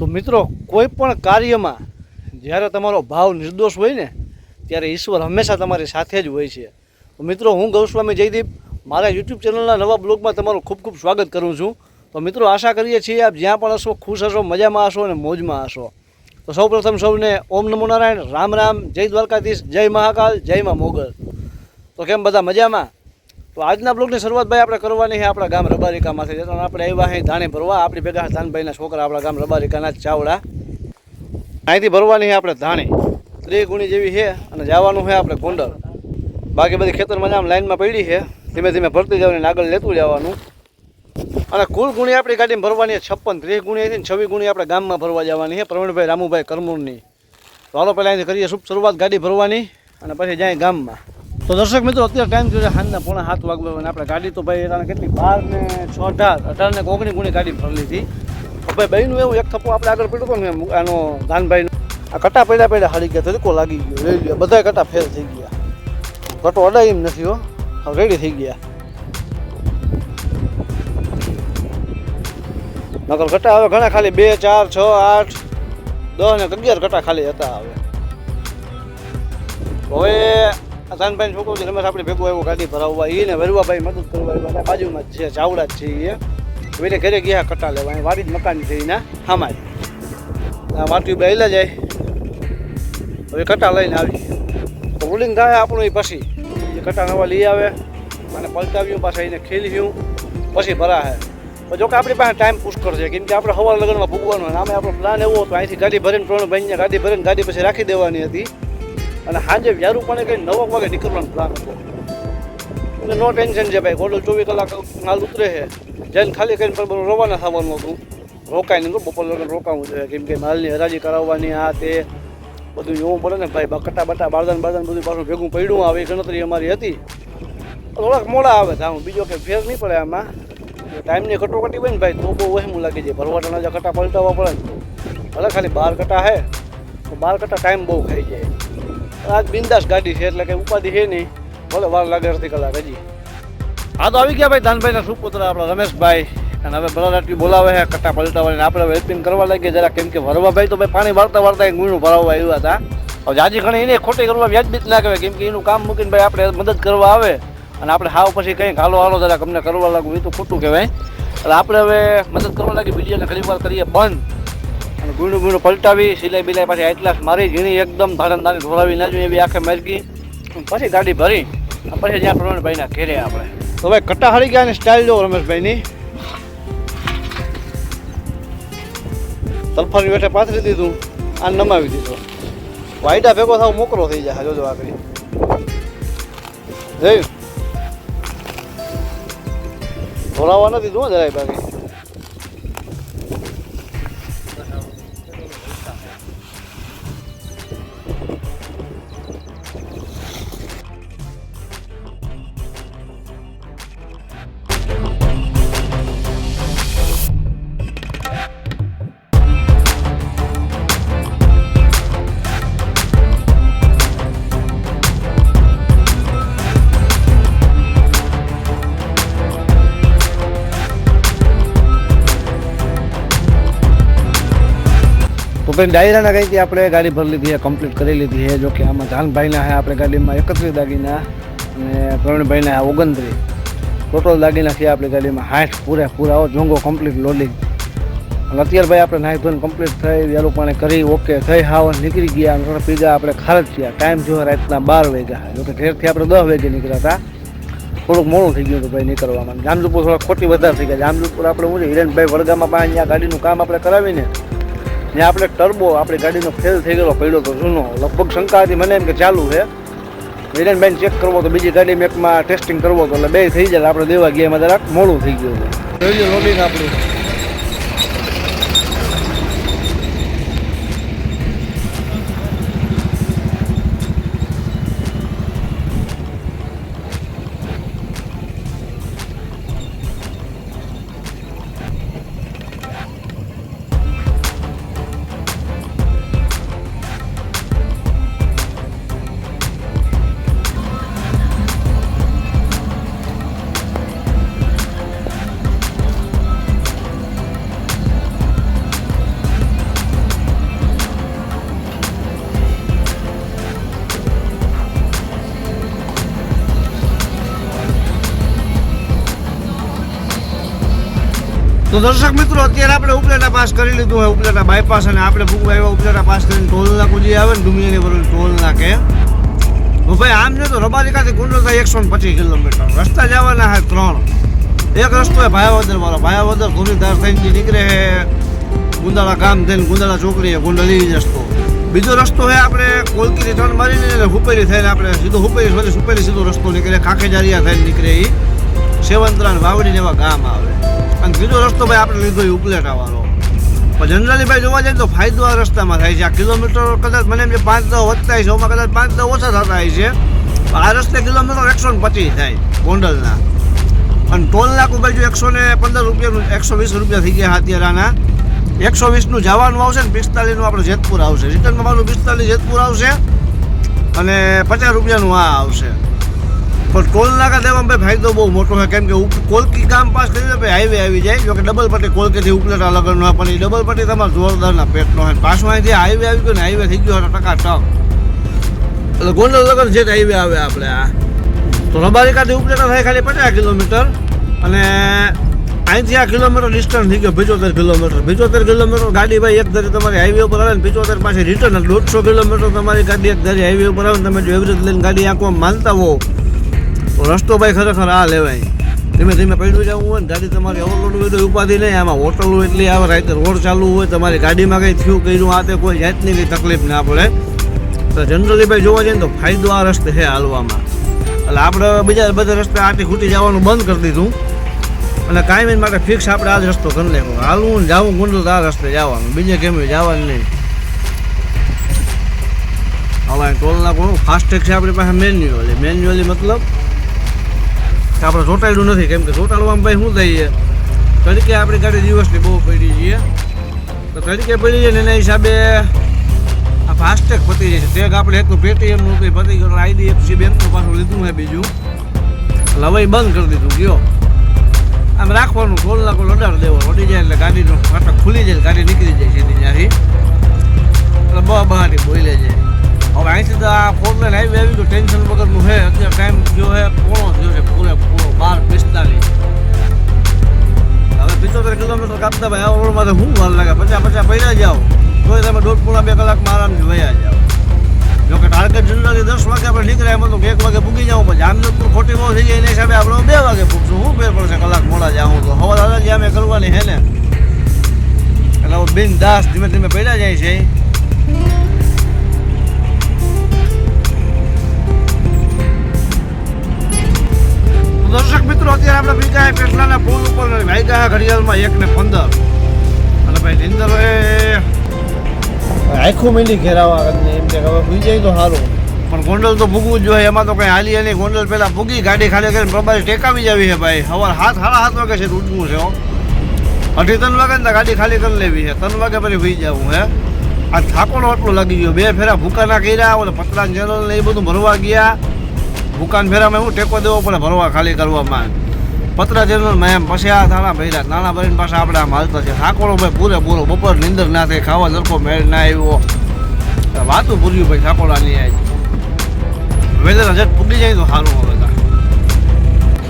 તો મિત્રો, કોઈ પણ કાર્યમાં જ્યારે તમારો ભાવ નિર્દોષ હોય ને, ત્યારે ઈશ્વર હંમેશા તમારી સાથે જ હોય છે. તો મિત્રો, હું ગૌસ્વામી જયદીપ, મારા યુટ્યુબ ચેનલના નવા બ્લોગમાં તમારું ખૂબ ખૂબ સ્વાગત કરું છું. તો મિત્રો, આશા કરીએ છીએ આપ જ્યાં પણ હશો, ખુશ હશો, મજામાં હશો અને મોજમાં હશો. તો સૌપ્રથમ સૌને ઓમ નમો નારાયણ, રામ રામ, જય દ્વારકાધીશ, જય મહાકાલ, જય મા મોગલ. તો કેમ બધા મજામાં? તો આજના બ્લોગની શરૂઆત ભાઈ આપણે કરવાની છે આપણા ગામ રબારિકામાંથી. જતા આપણે આવ્યા અહીં ધાણે ભરવા. આપણી ભેગા ધાનભાઈના છોકરા આપણા ગામ રબારિકાના ચાવડા. અહીંથી ભરવાની છે આપણે ધાણે. ત્રિગુણી જેવી છે અને જવાનું છે આપણે ગોંડલ. બાકી બધી ખેતરમાં આમ લાઈનમાં પડી છે. ધીમે ધીમે ભરતી જવાની આગળ લેતું જવાનું. અને કુલ ગુણી આપણી ગાડીમાં ભરવાની છે છપ્પન. ત્રીસ ગુણી અહીંથી છવ્વીસ ગુણી આપણે ગામમાં ભરવા જવાની છે. પ્રવીણભાઈ, રામુભાઈ, કરમૂરની. તો હાલો પહેલાં અહીંથી કરીએ શુભ શરૂઆત ગાડી ભરવાની અને પછી જાય ગામમાં. તો દર્શક મિત્રો, અત્યારે ટાઈમ જોઈએ સાંજના પોણા સાત વાગવા અને આપણે ગાડી તો ભાઈ એના કેટલી બાર ને છ અઢાર અઢાર ને ઓગણી ગુણી ગાડી ભરેલી હતી ભાઈ બહેનું એવું એક થપ્પો આપણે આગળ પડ્યો હતો ને, આનો ધાનભાઈનો આ કટા પડ્યા પડ્યા હારી ગયા તરીકો લાગી ગયો. લઈ ગયા બધા કટા ફેલ થઈ ગયા. કટો અડાય એમ નથી હો. હવે રેડી થઈ ગયા. નકલ કટા હવે ઘણા ખાલી બે, ચાર, છ, આઠ, દસ ને અગિયાર કટા ખાલી હતા હવે. હવે આ ધાનભાઈ છોકરો છે રમેશ આપણે ભેગું આવ્યો, ગાડી ભરાવવા એ ને વરવાભાઈ મદદ કરવા આવ્યા બાજુમાં છે, ચાવડા જ છે એ. એટલે ઘરે ગયા કટા લેવા એ વાડી મકાન છે એના હામાજ આ વાટી બેલા જાય. હવે કટા લઈને આવી. તો રૂલિંગ થાય આપણું એ પછી. એ કટા નવા લઈ આવે, અને પલટાવ્યું, પાછા એને ખેલ્યું, પછી ભરાશે તો જો કે આપણી પાસે ટાઈમ પુષ્કળ છે, કેમ કે આપણે હવા લગ્નમાં ભૂગવાનું આમે આપણો પ્લાન એવો હતો, અહીંથી ગાડી ભરીને ત્રણ ભાઈને ગાડી ભરીને ગાડી પછી રાખી દેવાની હતી. અને સાંજે વ્યારું પણ કંઈ નવ વાગે નીકળવાનો પ્લાન હતો. એટલે નો ટેન્શન છે ભાઈ, ગોડલ ચોવીસ કલાક માલ ઉતરે છે. જઈને ખાલી કરીને પણ રવાના થવાનું હતું. રોકાય નહીં બપોર લગ્ન રોકાવું છે. કેમ કે માલની હરાજી કરાવવાની, આ તે બધું એવું પડે ને ભાઈ, બકટા બટા, બારદાન બારદાન બધું પાછું ભેગું પડ્યું, આવે ગણતરી અમારી હતી. થોડાક મોડા આવે આમ, બીજો કંઈ ફેર નહીં પડે આમાં. ટાઈમની કટોકટી હોય ને ભાઈ, તો બહુ વહેમું લાગી જાય ભરવાટાના જે કટા પલટાવવા પડે ને, ભલે ખાલી બાર કટા હે તો બાર કટા ટાઈમ બહુ ખાઈ જાય. આજ બિંદાસ ગાડી છે, એટલે કંઈ ઉપાધિ છે નહીં. ભલે વાર લાગે અડધી કલાક હજી. હા, તો આવી ગયા ભાઈ ધાનભાઈના સુપુત્ર આપણા રમેશભાઈ. અને હવે બરાડાટી બોલાવે છે, કટ્ટા પલટાવવાની આપણે હેલ્પિંગ કરવા લાગીએ જરા કેમ કે ભરવાભાઈ તો ભાઈ પાણી વાળતા વાળતા એક ગુણું ભરાવવા આવ્યા હતા. હવે જાજી ઘણી એને ખોટી કરવા વ્યાજબી ના કહેવાય. કેમ કે એનું કામ મૂકીને ભાઈ આપણે મદદ કરવા આવે. અને આપણે હાવ પછી કંઈક હાલો હાલો જરાક અમને કરવા લાગવું એ તો ખોટું કહેવાય. એટલે આપણે હવે મદદ કરવા લાગી બીજી ઘણી વાર કરીએ બંધ ગુણું ગુણું પલટાવી, સિલાઈ બિલાઈ પાછી આટલા મારી, ઝીણી એકદમ ધારણ ધારી ધોરાવી ના જોઈએ એવી આખે મરગી પછી ગાડી ભરી પછી જ્યાં પ્રવીણભાઈના ઘેરે આપણે. તો ભાઈ કટ્ટા હારી ગયા સ્ટાઇલ જો રમેશભાઈની. તલફાની વેઠે પાથરી દીધું આ નમાવી દીધું. વાયડા ભેગો થાવ મોકરો થઈ જાય, જોજો આખરી જોયું? ધોરાવા નથી દીધું જરાય બાકી. ભાઈ ડાયરાના કંઈથી આપણે ગાડી ભરી લીધી છે કમ્પ્લીટ કરી લીધી છે. જોકે આમાં જાનભાઈના છે, આપણે ગાડીમાં એકત્રીસ દાગીના અને પ્રવીણભાઈના ઓગણત્રીસ. ટોટલ દાગીના છે આપણી ગાડીમાં હાઠ પૂરે પૂરા જોંગો કમ્પ્લીટ લોડિંગ અને અત્યારે ભાઈ આપણે નાહી ધોઈને કમ્પ્લીટ થઈ વહેલું પાણી કરી ઓકે થઈ, હાવ નીકળી ગયા અને પીઝા આપણે ખારજ થયા. ટાઈમ જોયો રાતના બાર વાગ્યા. જોકે ઘેરથી આપણે દસ વાગે નીકળ્યા હતા. થોડુંક મોડું થઈ ગયું હતું ભાઈ નીકળવામાં. જામજુપુર થોડા ખોટી વધારે થઈ ગયા. જામજુપુર આપણે હું હિરેનભાઈ વડગામાં પાણી અહીંયા ગાડીનું કામ આપણે કરાવીને ત્યાં આપણે ટર્બો આપણી ગાડીનો ફેલ થઈ ગયેલો, પડ્યો તો જૂનો. લગભગ શંકા હતી મને એમ કે ચાલુ છે. હિરેનભાઈને ચેક કરવો તો બીજી ગાડી એકમાં ટેસ્ટિંગ કરવો તો એટલે બે થઈ જાય આપણે દેવા ગયા એમાં જરાક મોડું થઈ ગયું હતું લોડિંગ આપણું. તો દર્શક મિત્રો, અત્યારે આપણે ઉપલેટા પાસ કરી લીધું હોય, ઉપલેટા બાયપાસ અને આપણે ભૂગવા એવા ઉપલેટા પાસ કરીને ટોલ જે આવે ને ડુમિયાની બરોબર ટોલ નાખે તો ભાઈ, આમ જો તો રબારિકાથી થાય એકસો પચીસ કિલોમીટર. રસ્તા જવાના હે ત્રણ. એક રસ્તો હોય ભાયાવદર વાળો. ભાયાવદર ધોરીધાર થઈને નીકળે હે, ગુંદાળા ગામ થઈને ગુંદાળા ચોકડી એ રસ્તો. બીજો રસ્તો હે આપણે કોલકીથી ટર્ન મારીને હુપેરી થઈને આપણે સીધો હુપેરી સુપેરી સીધો રસ્તો નીકળે કાંખેજારિયા થઈને નીકળે એ સેવંતરા ને વાવડી ને એવા ગામ આવે. અને ત્રીજો રસ્તો ભાઈ આપણે લીધો એ ઉપલેટા વાળો પણ જનરલી ભાઈ જોવા જઈએ તો ફાયદો આ રસ્તામાં થાય છે. આ કિલોમીટર કદાચ મને એમ કે પાંચ દસ વધતા છે, ઓમાં કદાચ પાંચ દસ ઓછા થતા છે. આ રસ્તે કિલોમીટર એકસો ને પચીસ થાય ગોંડલના. અને ટોલ નાકું ઉપર જો એકસો ને પંદર રૂપિયાનું, એકસો વીસ રૂપિયા થઈ ગયા અત્યારે આના. એકસો વીસનું જવાનું આવશે ને પિસ્તાલીસનું આપણે જેતપુર આવશે. રિટર્નમાં મારું પિસ્તાલીસ જેતપુર આવશે અને પચાસ રૂપિયાનું આ આવશે. પણ ટોલ નાકા દેવામાં ભાઈ, ફાયદો બહુ મોટો છે. કેમ કે કોલકી ગામ પાસ કરીને ભાઈ હાઈવે આવી જાય. જોકે ડબલ પટ્ટી કોલકીથી ઉપલેટા લગન હોય, પણ એ ડબલ પટ્ટી તમારે જોરદારના પેટનો હોય પાછું અહીંથી હાઈવે આવી ગયો ને હાઈવે થઈ ગયો ટકા ટક. એટલે ગોંડલ લગન છે હાઈવે આવે આપણે આ તો રબારિકાથી ઉપલેટા થાય ખાલી પચાસ કિલોમીટર. અને અહીંથી આ કિલોમીટર ડિસ્ટન્સ થઈ ગયો પિચોતેર કિલોમીટર. પિચોતેર કિલોમીટર ગાડી ભાઈ એક ધારી તમારી હાઈવે ઉપર આવે ને પિચોતેર પાસે રિટર્ન દોઢસો કિલોમીટર તમારી ગાડી એક ધારી હાઈવે ઉપર આવે ને તમે જો એવરેજ લઈને ગાડી આંકવા માનતા હો તો રસ્તો ભાઈ ખરેખર આ લેવાય. ધીમે ધીમે પડ્યું જવું હોય ને ગાડી તમારી ઓવરલોડ હોય તો ઉપાધિ નહીં. આમાં હોટલો એટલી આવે રાતે રોડ ચાલુ હોય, તમારી ગાડીમાં કંઈ થયું, કર્યું, આ તે કોઈ જાતની કંઈ તકલીફ ના પડે. તો જનરલી ભાઈ જોવા જઈએ ને તો ફાયદો આ રસ્તે છે હાલવામાં. એટલે આપણે બીજા બધા રસ્તે આટી ખૂટી જવાનું બંધ કરી દીધું. અને કાયમી માટે ફિક્સ આપણે આ જ રસ્તો કરી નાખ્યો. હાલવું જવું, ગુંડલ આ રસ્તે જવાનું. બીજે કેમ જવાનું નહીં. હવે ટોલના કોણ? ફાસ્ટેગ છે આપણી પાસે મેન્યુઅલી મેન્યુઅલી મતલબ આપણે ચોંટાડ્યું નથી, કેમ કે ચોંટાડવામાં ભાઈ શું થઈએ તરીકે આપણી ગાડી દિવસની બહુ પડી છે. તો તરીકે પડી છે ને એના હિસાબે આ ફાસ્ટેગ પતી જાય છે. ટેગ આપણે એક તો પેટીએમનું કંઈ પતી ગયું આઈડીએફસી બેંકનું પાછું લીધું છે બીજું. હવે બંધ કરી દીધું, ગયો. આમ રાખવાનું ટોલ નાકો લડાર દેવો રડી જાય એટલે ગાડીનો ફાટક ખુલી જાય, ગાડી નીકળી જાય સીધી ત્યાંથી. એટલે બહુ બહારની બોલે જાય હવે અહીંથી તો આ ફોર લાઈન હાઈવે આવી ગયું, ટેન્શન વગરનું છે અત્યારે ટાઈમ જો છે પોણો થયો છે, પૂરે, પૂરો, બાર, પિસ્તાલીસ. હવે પિત્તોતેર કિલોમીટર કાપતા ભાઈ, આ રોડમાં તો શું વાર લાગે? પચાસ પચાસ પૈસા જાઓ તોય તમે દોઢ પૂણા બે કલાકમાં આરામથી વયા જો કે ટાર્ગેટ જનરલી દસ વાગે આપણે નીકળ્યા એમાં તો એક વાગે પૂગી જાવ પછી. તો ખોટી બહુ થઈ જાય એના હિસાબે આપણે બે વાગે પૂગશું. શું ફેર પડશે કલાક મોડા જાઉં તો. હવા દાદા જે અમે કરવાની હે ને? એટલે બિન દાસ ધીમે ધીમે પડ્યા જાય છે. દર્શક મિત્રો, અત્યારે આપણે બીજા પેટલાના પુલ ઉપર વાગ્યા ઘડિયાળમાં એક ને પંદર. અને ભાઈ નિંદર એ આખું મેલી ઘેરાવા એમ કે હવે ભૂઈ જાય તો સારું પણ ગોંડલ તો ભૂગવું જ જોઈએ, એમાં તો કંઈ હાલી નહીં ગોંડલ પહેલાં ભૂગી, ગાડી ખાલી કરીને પ્રભારી ટેકાવી જવી છે ભાઈ. સવાર હાથ સાડા હાથ વાગે છે ઉઠવું છે અઢી ત્રણ વાગે ને ગાડી ખાલી કરી લેવી છે. ત્રણ વાગે પછી ભૂઈ જવું હે આ થાકોડો એટલો લાગી ગયો. બે ફેરા ભૂકાના કર્યા, ઓલે પતરા જનરલ ને એ બધું ભરવા ગયા. ભૂકાન ફેરામાં હું ટેકો દેવો પડે, ભરવા ખાલી કરવામાં. પતરા જેનું એમ પછી આ થાણા ભર્યા. નાના ભરીને પાછા આપણે આમ હાલતા છે સાંકળો ભાઈ પૂરે પૂરો બપોર નીંદર ના થાય, ખાવા લડકો મેળ ના આવ્યો. વાતું પૂર્યું ભાઈ થાકોડાની આવી વેધર હજટ પૂગી જાય તો સારું હવે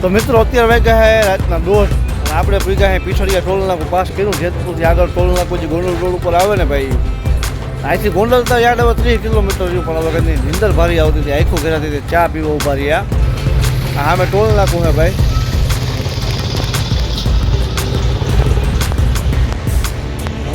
તો. મિત્રો, અત્યારે વાગ્યા હે રાતના દોઢ. આપણે ભૂગ્યા હે પીછળિયા ટોલ નાકું પાસ કર્યું, જેતપુરથી આગળ ટોલ નાકું જે ગોંડલ રોડ ઉપર આવે ને ભાઈ અહીંથી ગોંડલ તો યાદ હવે ત્રીસ કિલોમીટર રહ્યું પણ હવે કંઈ નિંદર ભારી આવતી હતી. આખું ઘેરાતી હતી. ચા પીવા ઊભા રહ્યા. હા મેં ટોલ નાખું હે ભાઈ.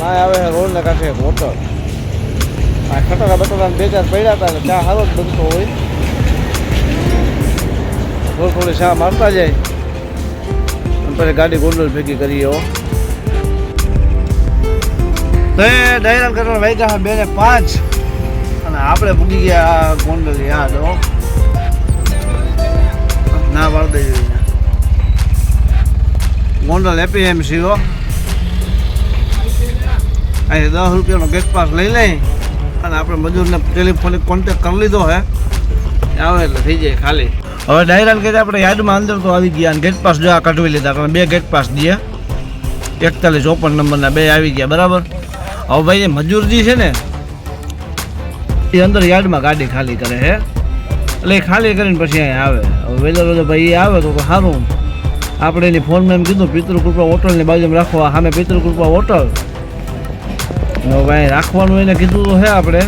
હા આવે છે રોડના કાંઠે હોટલ. આ ખટરા બટોરા બે ચાર પડ્યા હતા ચા સારો જ બનતો હોય. થોડી થોડી ચા મારતા જાય. અને પછી ગાડી ગોંડલ ભેગી કરીએ તો એ ડાયરાલ કરવા વાગ્યા બે ને પાંચ. અને આપણે પૂગી ગયા ગોંડલ, યાદ હો. ના વાળ દઈ ગોંડલ એપીએમસી હો. અહીં દસ રૂપિયાનો ગેટ પાસ લઈ લઈ અને આપણે મજૂરને ટેલિફોનિક કોન્ટેક કરી લીધો હે. આવે એટલે થઈ જાય ખાલી. હવે ડાયરાન કે આપણે યાદમાં અંદર તો આવી ગયા અને ગેટ પાસ જો આ કઢવી લીધા. કારણ બે ગેટ પાસ દઈએ એકતાલીસ ઓપન નંબરના બે આવી ગયા, બરાબર? હવે ભાઈ મજૂરજી મજૂર છે ને, એ અંદર યાર્ડમાં ગાડી ખાલી કરે છે. એટલે ખાલી કરીને પછી અહીંયા આવે. હવે વેલો વેલો ભાઈ એ આવે તો સારું આપણે એની ફોનમાં એમ કીધું, પિતૃકૃપા હોટલની બાજુમાં રાખવા. સામે પિતૃકૃપા હોટલ. ભાઈ રાખવાનું એને કીધું તો છે આપણે.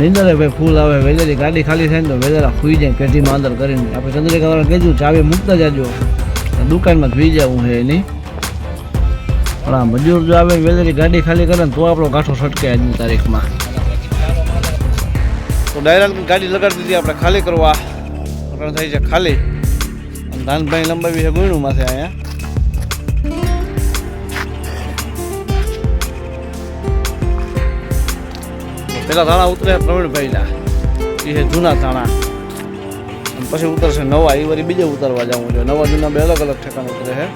નિંદરે ભાઈ ફૂલ આવે, વેલેરી ગાડી ખાલી થાય ને તો વેલેરા ખુઈ જાય, પેઢીમાં અંદર કરીને. આપણે ચંદ્રિકાવાળા કીધું, ચાવી મૂકતા જાજો. દુકાનમાં સુઈ જવું છે એની. પણ આ મજૂર જો આવે, વેલેરી ગાડી ખાલી કરે ને તો આપણો ગાંઠો છટકે આજની તારીખમાં. તો ડાયરેક્ટ ગાડી લગાડી દીધી, આપણે ખાલી કરવા. આપણે થઈ છે ખાલી. ધાનભાઈ લંબાવી છે ગુણું માથે અહીંયા. પેલા ધાણા ઉતરે પ્રવીણભાઈના. એ છે જૂના ધાણા. પછી ઉતરશે નવા એ વળી બીજે ઉતરવા જવું જોઈએ નવા જૂના બે અલગ અલગ ઠેકાણ ઉતરે છે.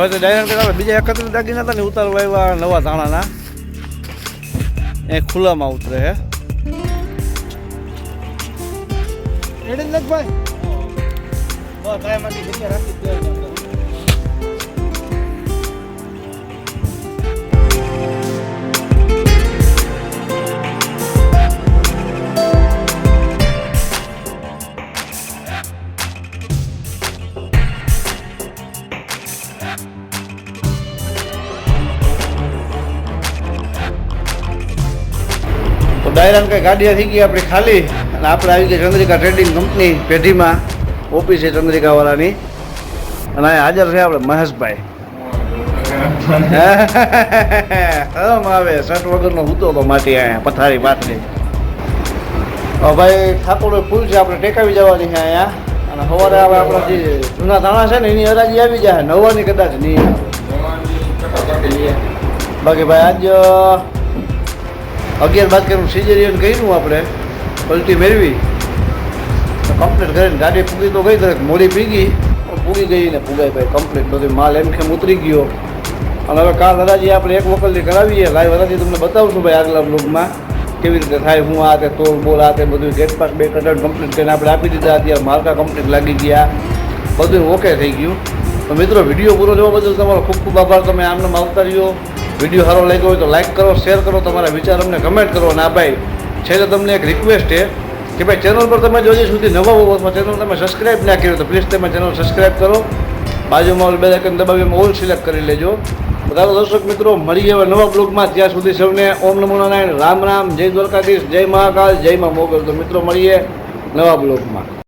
હવે તો ડાયરેક્ટ આપણે બીજા એકત્રીસ દાગીના હતા ને ઉતારવા આવ્યા નવા ધાણાના. એ ખુલ્લામાં ઉતરે હે. ભાઈ. તો ડાયરાન કઈ ગાડીયા થઈ ગઈ આપણી ખાલી. અને આપણે આવી ગઈ ચંદ્રિકા ટ્રેડિંગ કંપની પેઢીમાં, ઓફિસ છે ચંદ્રિકાવાળાની. અને અહીંયા હાજર છે આપણે મહેશભાઈ. હમ આવે, શર્ટ વગરનો હૂતો તો માટી અહીંયા, પથારી પાથરી ભાઈ ઠાકોર ફૂલ છે, આપણે ટેકાવી જવાની છે અહીંયા. અને સવારે આવે આપણા જે જૂના ધાણા છે ને, એની હરાજી આવી જાય. નવાની કદાચ નહીં. બાકી ભાઈ, આજ અગિયાર બાદ કર્યું સિઝેરિયન કર્યું આપણે, પલટી મેળવી. કમ્પ્લીટ કરીને ગાડી પૂગી તો ગઈ તો મોડી પીગી, પણ પૂગી ગઈ ને પૂગાઈ ભાઈ કમ્પ્લીટ બધું માલ એમ કેમ ઉતરી ગયો. અને હવે કાલ હરાજી આપણે એક વકલથી કરાવીએ, લાઈવ હરાજી તમને બતાવશું ભાઈ આગલા બ્લોગમાં કેવી રીતે થાય, હું આ તે તોલ બોલ, આ તે બધું ગેટ પાસ બે કટર કમ્પ્લીટ કરીને આપણે આપી દીધા, અત્યારે માલકા કમ્પ્લીટ લાગી ગયા. બધું ઓકે થઈ ગયું. તો મિત્રો વીડિયો પૂરો જોવા બદલ તમારો ખૂબ ખૂબ આભાર. તમે આમને આવતા રહ્યો. વીડિયો સારો લાગ્યો હોય તો લાઈક કરો શેર કરો, તમારા વિચાર અમને કમેન્ટ કરો. અને આ ભાઈ, છેલ્લે તમને એક રિક્વેસ્ટ છે કે ભાઈ ચેનલ પર તમે જોજે સુધી નવા હોવો અથવા ચેનલ તમે સબસ્ક્રાઈબ ના કર્યો તો પ્લીઝ તમે ચેનલ સબસ્ક્રાઈબ કરો. બાજુમાં બે આઇકન દબાવી ઓલ સિલેક્ટ કરી લેજો. બધા દર્શક મિત્રો, મળીએ હવે નવા બ્લોગમાં ત્યાં સુધી સૌને ઓમ નમો નારાયણ. રામ રામ. જય દ્વારકાધીશ. જય મહાકાલ. જય મા મોગલ. તો મિત્રો, મળીએ નવા બ્લોગમાં